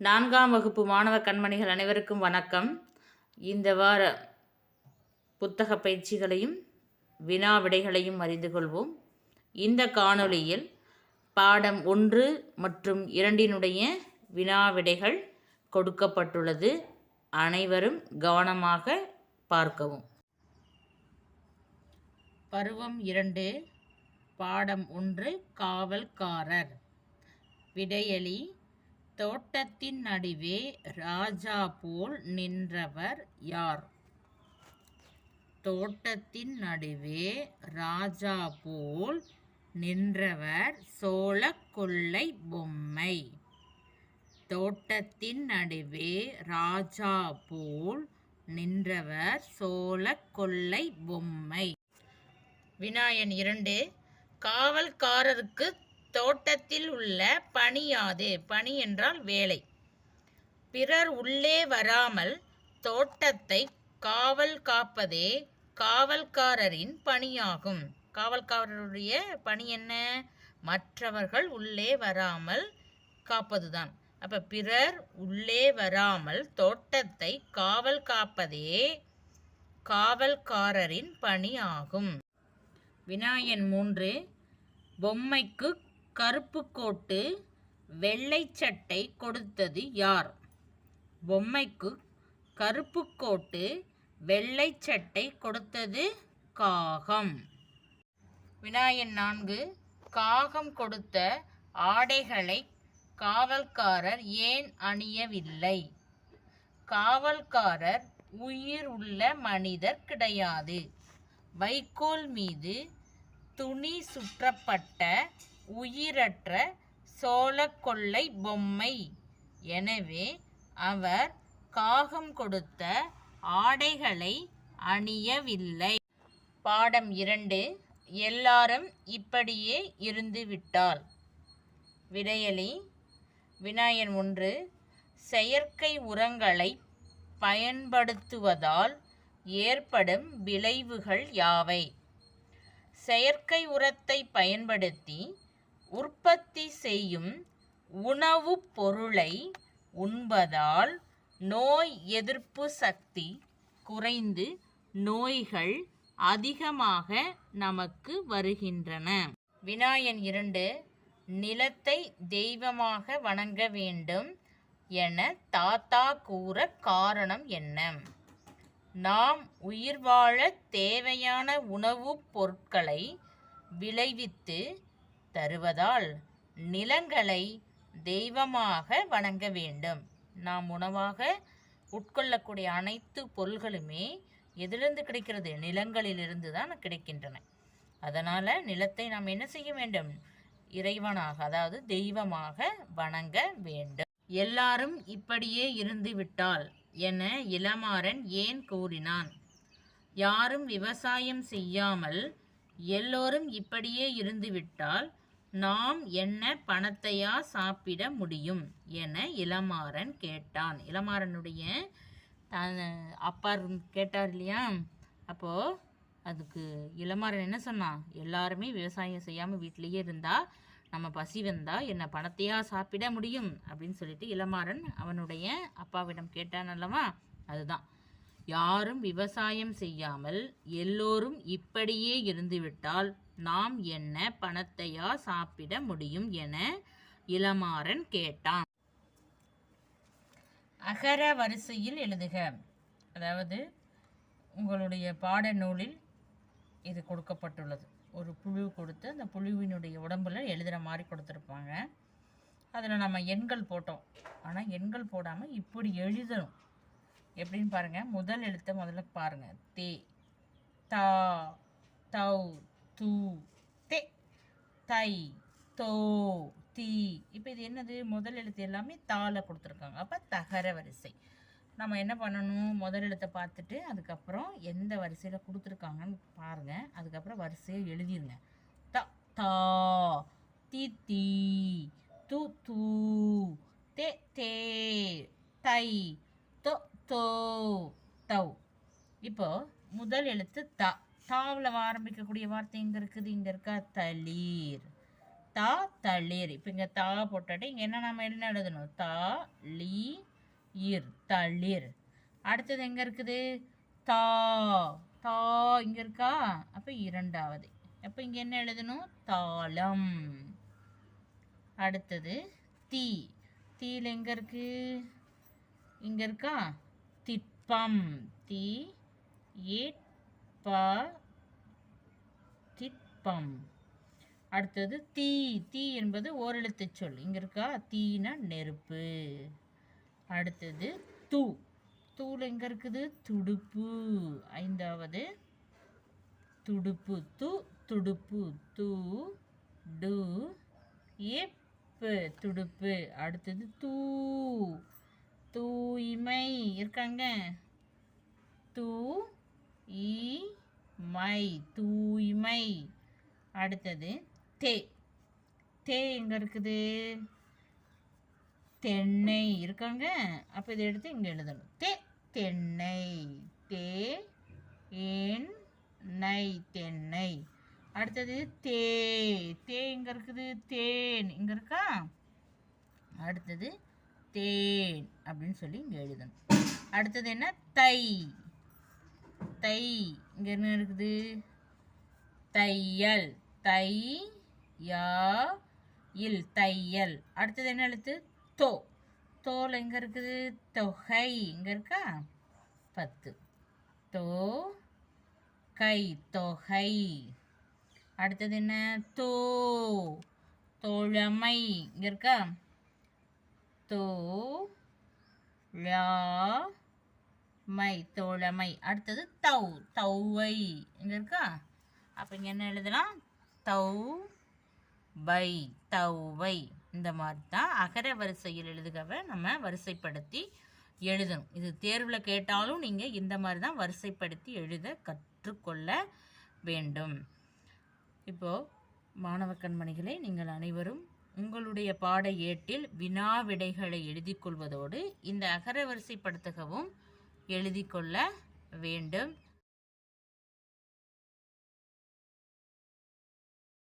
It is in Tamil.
நான்காம் வகுப்பு மாணவ கண்மணிகள் அனைவருக்கும் வணக்கம். இந்த வார புத்தக பயிற்சிகளையும் வினா விடைகளையும் அறிந்து கொள்வோம். இந்த காணொளியில் பாடம் ஒன்று மற்றும் இரண்டினுடைய வினா விடைகள் கொடுக்கப்பட்டுள்ளது. அனைவரும் கவனமாக பார்க்கவும். பருவம் இரண்டு பாடம் ஒன்று காவல்காரர். விடையலி தோட்டத்தின் நடுவே ராஜா போல் நின்றவர் யார்? தோட்டத்தின் நடுவே ராஜா போல் நின்றவர் சோழ கொள்ளை பொம்மை. தோட்டத்தின் நடுவே ராஜா போல் நின்றவர் சோழ கொல்லை பொம்மை. வினாயன் இரண்டு காவல்காரருக்கு தோட்டத்தில் உள்ள பணியாது பணி என்றால் வேலை. பிறர் உள்ளே வராமல் தோட்டத்தை காவல் காப்பதே காவல்காரரின் பணியாகும். காவல்காரருடைய பணி என்ன? மற்றவர்கள் உள்ளே வராமல் காப்பதுதான். அப்ப பிறர் உள்ளே வராமல் தோட்டத்தை காவல் காப்பதே காவல்காரரின் பணி ஆகும் வினாயன் மூன்று பொம்மைக்கு கருப்பு கோட்டு வெள்ளை சட்டை கொடுத்தது யார்? பொம்மைக்கு கருப்பு கோட்டு வெள்ளை சட்டை கொடுத்தது காகம். வினாயன் நான்கு காகம் கொடுத்த ஆடைகளை காவல்காரர் ஏன் அணியவில்லை? காவல்காரர் உயிர் உள்ள மனிதர் கிடையாது. வைக்கோல் மீது துணி சுற்றப்பட்ட உயிரற்ற சோழக்கொள்ளை பொம்மை. எனவே அவர் காகம் கொடுத்த ஆடைகளை அணியவில்லை. பாடம் இரண்டு. எல்லாரும் இப்படியே இருந்துவிட்டால். விடையலி வினாயன் ஒன்று. செயற்கை உரங்களை பயன்படுத்துவதால் ஏற்படும் விளைவுகள் யாவை? செயற்கை உரத்தை பயன்படுத்தி உற்பத்தி செய்யும் உணவுப் பொருளை உண்பதால் நோய் எதிர்ப்பு சக்தி குறைந்து நோய்கள் அதிகமாக நமக்கு வருகின்றன. வினாயன் இரண்டு நிலத்தை தெய்வமாக வணங்க வேண்டும் என தாத்தா கூற காரணம் என்ன? நாம் உயிர் வாழ தேவையான உணவுப் பொருட்களை விளைவித்து தருவதால் நிலங்களை தெய்வமாக வணங்க வேண்டும். நாம் உணவாக உட்கொள்ளக்கூடிய அனைத்து பொருள்களுமே எதிலிருந்து கிடைக்கிறது? நிலங்களிலிருந்து தான் கிடைக்கின்றன. அதனால் நிலத்தை நாம் என்ன செய்ய வேண்டும்? இறைவனாக அதாவது தெய்வமாக வணங்க வேண்டும். எல்லாரும் இப்படியே இருந்து விட்டால் என இளமாறன் ஏன் கூறினான்? யாரும் விவசாயம் செய்யாமல் எல்லோரும் இப்படியே இருந்துவிட்டால் நாம் என்ன பணத்தையா சாப்பிட முடியும்? என இளமாறன் கேட்டான். இளமாறனுடைய அப்பா கேட்டார் இல்லையா? அப்போது அதுக்கு இளமாறன் என்ன சொன்னான்? எல்லாருமே விவசாயம் செய்யாமல் வீட்டிலேயே இருந்தால் நம்ம பசி வந்தால் என்ன பணத்தையா சாப்பிட முடியும்? அப்படின்னு சொல்லிட்டு இளமாறன் அவனுடைய அப்பாவிடம் கேட்டான் அல்லவா? அதுதான். யாரும் விவசாயம் செய்யாமல் எல்லோரும் இப்படியே இருந்துவிட்டால் நாம் என்ன பணத்தையா சாப்பிட முடியும் என இளமாறன் கேட்டான். அகர வரிசையில் எழுதுக. அதாவது உங்களுடைய பாடநூலில் இது கொடுக்கப்பட்டுள்ளது. ஒரு புழு கொடுத்து அந்த புழுவினுடைய உடம்புல எழுதுகிற மாதிரி கொடுத்துருப்பாங்க. அதில் நம்ம எண்கள் போட்டோம். ஆனால் எண்கள் போடாமல் இப்படி எழுதணும். எப்படின்னு பாருங்கள் முதல் எழுத்தை முதல்ல பாருங்கள் தே. தா. தௌ தூ. தே. தை. தோ. தீ. இப்போ இது என்னது? முதல் எழுத்து எல்லாமே தாளை கொடுத்துருக்காங்க. அப்போ தகர வரிசை. நம்ம என்ன பண்ணணும்? முதல் எழுத்தை பார்த்துட்டு அதுக்கப்புறம் எந்த வரிசையில் கொடுத்துருக்காங்கன்னு பாருங்கள் அதுக்கப்புறம் வரிசையை எழுதிருங்க. த. தா. தி. தி. து. தூ. தே. தே. தை. தோ தௌ. இப்போ முதல் எழுத்து த. தாவில் ஆரம்பிக்கக்கூடிய வார்த்தை எங்கே இருக்குது? இங்கே இருக்கா? தளீர். தா தளிர். இப்போ இங்கே தா போட்டுட்டு இங்கே என்ன நம்ம என்ன எழுதணும்? தா லீ இர் தளிர். அடுத்தது எங்கே இருக்குது? தா. தா இங்கே இருக்கா? அப்போ இரண்டாவது. அப்போ இங்கே என்ன எழுதணும்? தாளம். அடுத்தது தீ. தீயில் எங்கே இருக்குது இங்கே இருக்கா? பம் தீ ஏ ப திட்பம் அடுத்தது தீ. தீ என்பது ஓரெழுத்துச் சொல். இங்கே இருக்கா? தீனா நெருப்பு. அடுத்தது தூ. தூள் எங்கே இருக்குது? துடுப்பு. ஐந்தாவது துடுப்பு. து துடுப்பு. தூ டு எப்பு துடுப்பு. அடுத்தது தூ. தூய்மை இருக்காங்க. தூ இ மை தூய்மை. அடுத்தது தே. தே எங்கே இருக்குது? தென்னை இருக்காங்க. அப்போ இதை எடுத்து இங்கே எழுதணும். தே தென்னை. தே ஏன் நை தென்னை. அடுத்தது தே. தே இங்கே இருக்குது? தேன். இங்கே இருக்கா? அடுத்தது தேன் அப்படின்னு சொல்லி இங்கே எழுதணும். அடுத்தது என்ன? தை. தை. இங்கே என்ன இருக்குது? தையல். தை யா இல் தையல். அடுத்தது என்ன எழுத்து? தோ. தோல் எங்கே இருக்குது? தொகை. இங்கே இருக்கா? பத்து. தோ. கை. தொகை. அடுத்தது என்ன? தோ. தோழமை. இங்கே இருக்கா? தோ லா மை தோழமை அடுத்தது தௌ. தௌவை. இங்கே இருக்கா? அப்போ இங்கே என்ன எழுதலாம்? தௌ பை தௌவை. இந்த மாதிரி தான் அகர வரிசையில் எழுதுகவை நம்ம வரிசைப்படுத்தி எழுதணும். இது தேர்வில் கேட்டாலும் நீங்கள் இந்த மாதிரி தான் வரிசைப்படுத்தி எழுத கற்றுக்கொள்ள வேண்டும். இப்போது மாணவ கண்மணிகளை நீங்கள் அனைவரும் உங்களுடைய பாட ஏட்டில் வினா விடைகளை எழுதிக் கொள்வதோடு இந்த அகரவரிசைப்படுத்துகவும் எழுதி கொள்ள வேண்டும்.